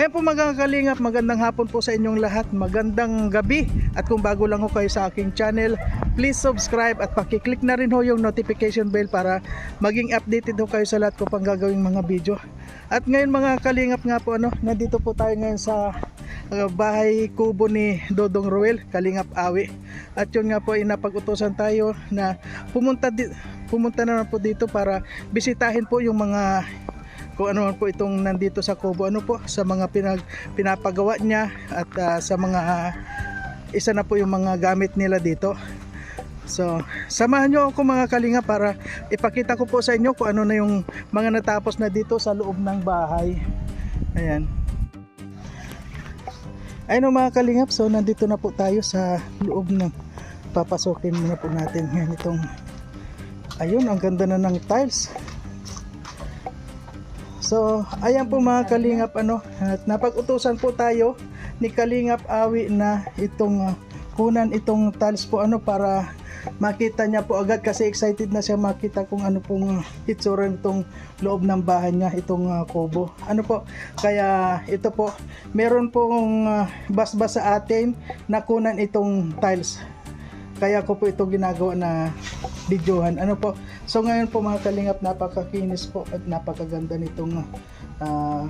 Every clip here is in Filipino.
Ayan po mga kalingap, magandang hapon po sa inyong lahat, magandang gabi at kung bago lang ho kayo sa aking channel, please subscribe at pakiclick na rin ho yung notification bell para maging updated ho kayo sa lahat ko pang gagawing mga video. At ngayon mga kalingap nga po, ano, nandito po tayo ngayon sa uh, bahay kubo ni Dodong Ruel, Kalingap Awi. At yun nga po ay napag-utosan tayo na pumunta, pumunta naman po dito para bisitahin po yung mga kung ano po itong nandito sa Kubo ano po sa mga pinag, pinapagawa niya at ah, sa mga ah, isa na po yung mga gamit nila dito. So samahan nyo ako mga kalinga para ipakita ko po sa inyo kung ano na yung mga natapos na dito sa loob ng bahay. Ayan. Ayun mga kalingap so nandito na po tayo sa loob ng papasokin muna po natin. Yan itong ayun ang ganda na ng tiles So, ayan po mga Kalingap ano, at napag-utusan po tayo ni Kalingap Awi na itong uh, kunan itong tiles po ano para makita niya po agad kasi excited na siya makita kung ano pong uh, itsura nitong loob ng bahay niya itong uh, kubo. Ano po? Kaya ito po, meron pong uh, basbas sa atin na kunan itong tiles. Kaya ko po ito ginagawa na videohan. Ano po? So ngayon po mga kalingap, napakakinis po at napakaganda nitong ah,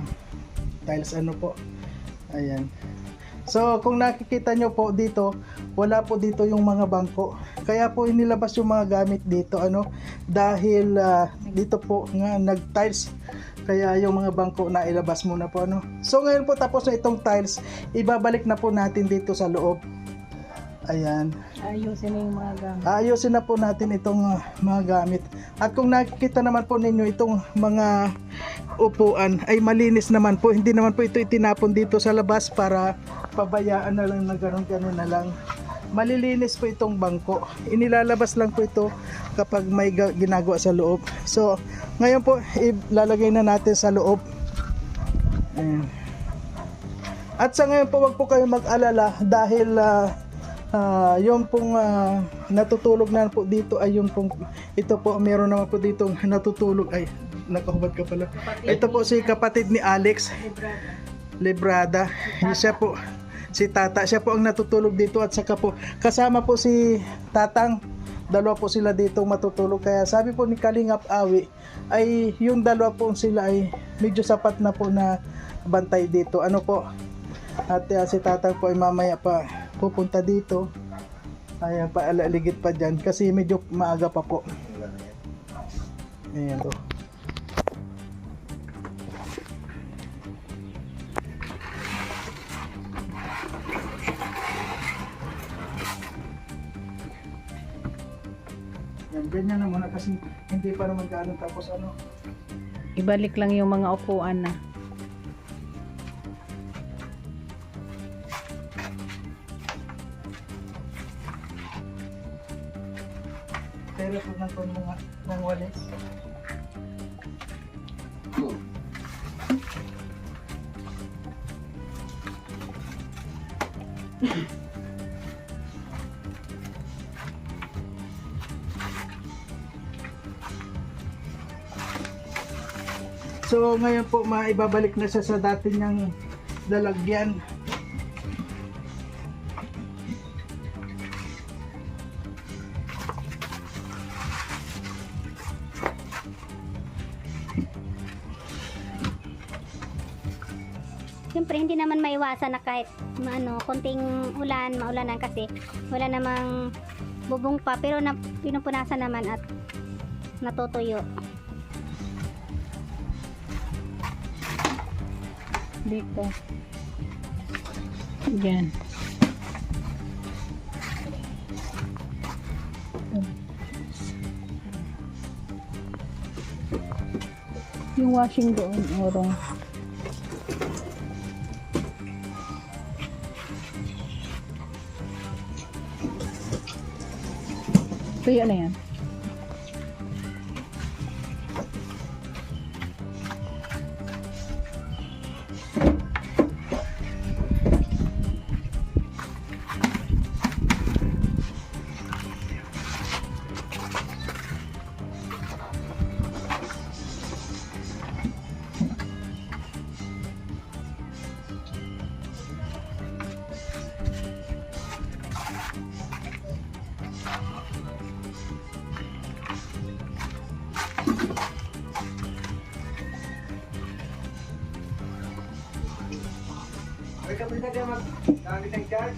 tiles ano po. Ayan. So kung nakikita nyo po dito, wala po dito yung mga bangko. Kaya po inilabas yung mga gamit dito ano dahil ah, dito po nga nag-tiles kaya yung mga bangko na ilabas muna po ano. So ngayon po tapos na itong tiles, ibabalik na po natin dito sa loob. Ayan. Ayusin na yung mga gamit. Ayusin na po natin itong uh, mga gamit. At kung nakikita naman po ninyo itong mga upuan ay malinis naman po. Hindi naman po ito itinapon dito sa labas para pabayaan na lang na gano'n gano'n na lang. Malilinis po itong bangko. Inilalabas lang po ito kapag may ga- ginagawa sa loob. So, ngayon po ilalagay na natin sa loob. Ayan. At sa ngayon po wag po kayo mag-alala dahil ah, Ah, yung pong ah, natutulog na po dito ay yung pong ito po meron naman po dito natutulog ay nakahubad ka pala. Ito po si kapatid ni Alex Librada. Siya po si Tata. Siya po ang natutulog dito at saka po kasama po si Tatang. Dalawa po sila dito matutulog. Kaya sabi po ni Kalingap Awi ay yung dalawa po sila ay medyo sapat na po na bantay dito. Ano po? At uh, si Tatang po ay mamaya pa pupunta dito. Ay pa alaligid pa diyan kasi medyo maaga pa po. Ayan oh. to. Yan, ganyan na muna kasi hindi pa naman gaano tapos ano. Ibalik lang yung mga upuan na. Pero po ng kung mga ng walis. So ngayon po maibabalik na siya sa dati niyang lalagyan. Siyempre, hindi naman maiwasan na kahit ano, konting ulan, maulanan kasi wala namang bubong pa. Pero na, pinupunasan naman at natutuyo. Dito. Diyan. Yung washing doon, orong. Tuyo na yan.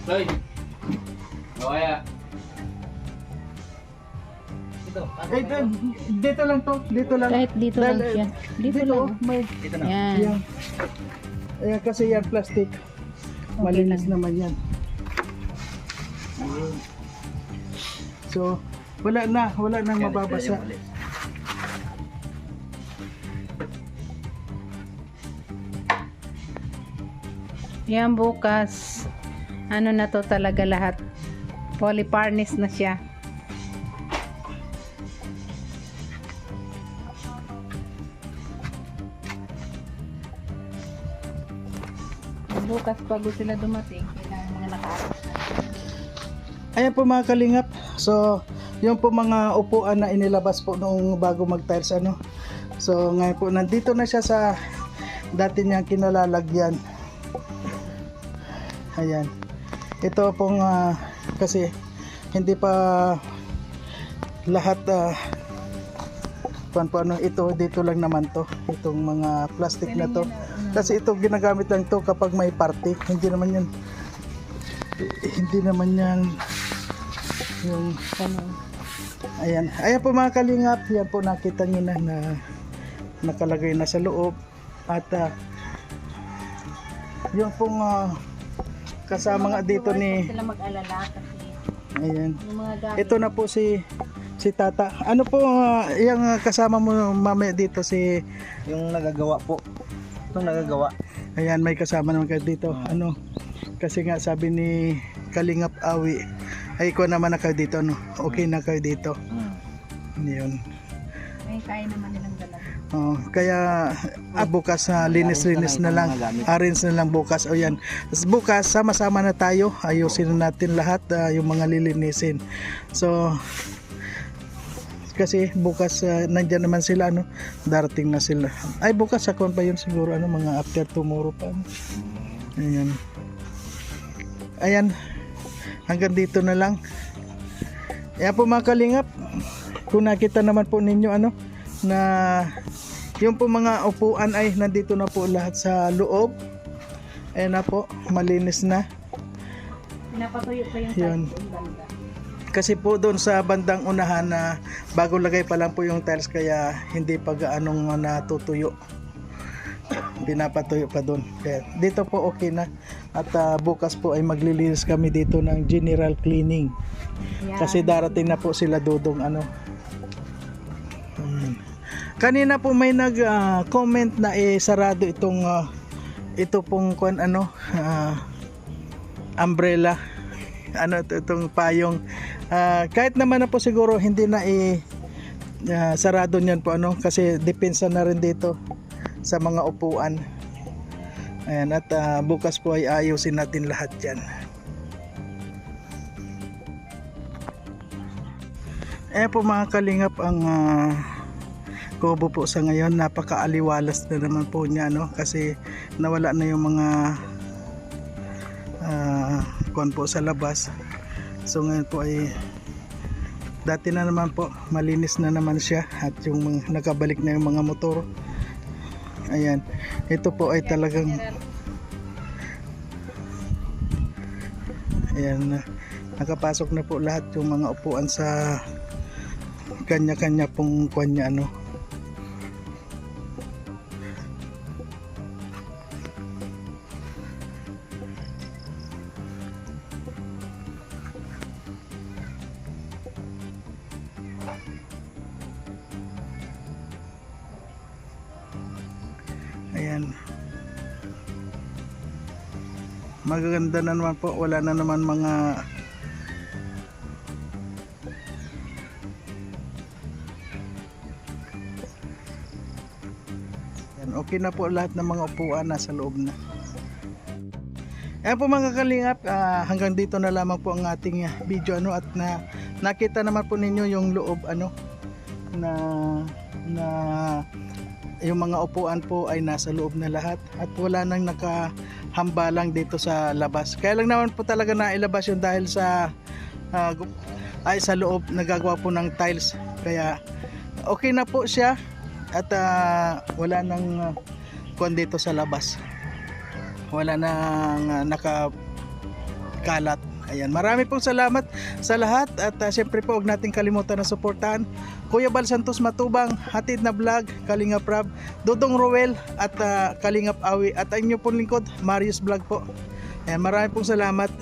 Hoy! Kawaya. Ito. Eh, d- dito lang to, dito lang. Kahit dito lang siya. Dito, Dito, lang. may Ito na. Yan. Yan. Ayan, kasi yan plastic. Malinis naman yan. So, wala na, wala nang mababasa. Yan bukas. Ano na to talaga lahat. Polyparnis na siya. Bukas bago sila dumating, kailangan mga nakaarap na. Ayan po mga kalingap. So, yung po mga upuan na inilabas po nung bago mag-tiles ano. So, ngayon po nandito na siya sa dati niyang kinalalagyan. Ayan. Ito pong ah, kasi hindi pa lahat ah, kuwan po ano ito dito lang naman to itong mga plastic na to. Kasi ito ginagamit lang to kapag may party. Hindi naman yan hindi naman yan yung Ano, ayan. Ayan po mga kalingap yan po nakita nyo na na nakalagay na sa loob. At ah, yung pong ah, kasama nga dito ni sila mag-alala kasi ayan yung mga gamit. ito na po si si tata ano po ah, yung ah, kasama mo mamaya dito si Yung nagagawa po. Yung nagagawa. ayan may kasama naman kayo dito ano kasi nga sabi ni Kalingap Awi ay ko naman na kayo dito no okay na kayo dito Hmm. yun May kaya naman nilang dala. Oh, kaya ah, bukas na linis-linis na lang. Arrange na lang bukas. O yan. Bukas sama-sama na tayo. Ayusin na natin lahat ah, yung mga lilinisin. So kasi bukas ah, nandyan naman sila ano darating na sila ay bukas sa pa yun siguro ano mga after tomorrow pa ano. ayan ayan hanggang dito na lang ayan po mga kalingap kung nakita naman po ninyo ano na yung po mga upuan ay nandito na po lahat sa loob ayan na po malinis na Pinapatuyo pa yung Yun. banda. kasi po doon sa bandang unahan na bago lagay pa lang po yung tiles kaya hindi pa gaanong natutuyo pinapatuyo pa doon kaya dito po okay na at ah, bukas po ay maglilinis kami dito ng general cleaning Yan. kasi darating na po sila dudong ano. Kanina po may nag ah, na eh sarado itong ah, ito pong kwan ano ah, umbrella. Ano ito, itong payong. Ah, kahit naman na po siguro hindi na i ah, sarado niyan po ano kasi depensa na rin dito sa mga upuan. Ayan, at ah, bukas po ay ayusin natin lahat yan Eh po mga kalingap ang ah, kubo po sa ngayon. Napakaaliwalas na naman po niya no? Kasi nawala na yung mga ah kuwan po sa labas. So ngayon po ay dati na naman po malinis na naman siya at yung mga, nakabalik na yung mga motor. Ayan. Ito po ay talagang ayan na nakapasok na po lahat yung mga upuan sa kanya-kanya pong kanya ano magaganda na naman po. Wala na naman mga Yan, okay na po lahat ng mga upuan. Nasa loob na. Ayan po mga kalingap, ah, hanggang dito na lamang po ang ating ah, video ano at na nakita naman po ninyo yung loob ano na na yung mga upuan po ay nasa loob na lahat. At wala nang nakahambalang dito sa labas. Kaya lang naman po talaga na ilabas yun dahil sa ah, gu- ay sa loob nagagawa po ng tiles. Kaya okay na po siya at ah, wala nang uh, kuwan dito sa labas. wala nang uh, nakakalat. Ayan, marami pong salamat sa lahat at uh, syempre po huwag nating kalimutan na suportahan Kuya Bal Santos Matubang, Hatid na Vlog, Kalingap Rab, Dodong Roel at uh, Kalingap Awi at ang inyo pong lingkod, Marius Vlog po. Ayan, marami pong salamat.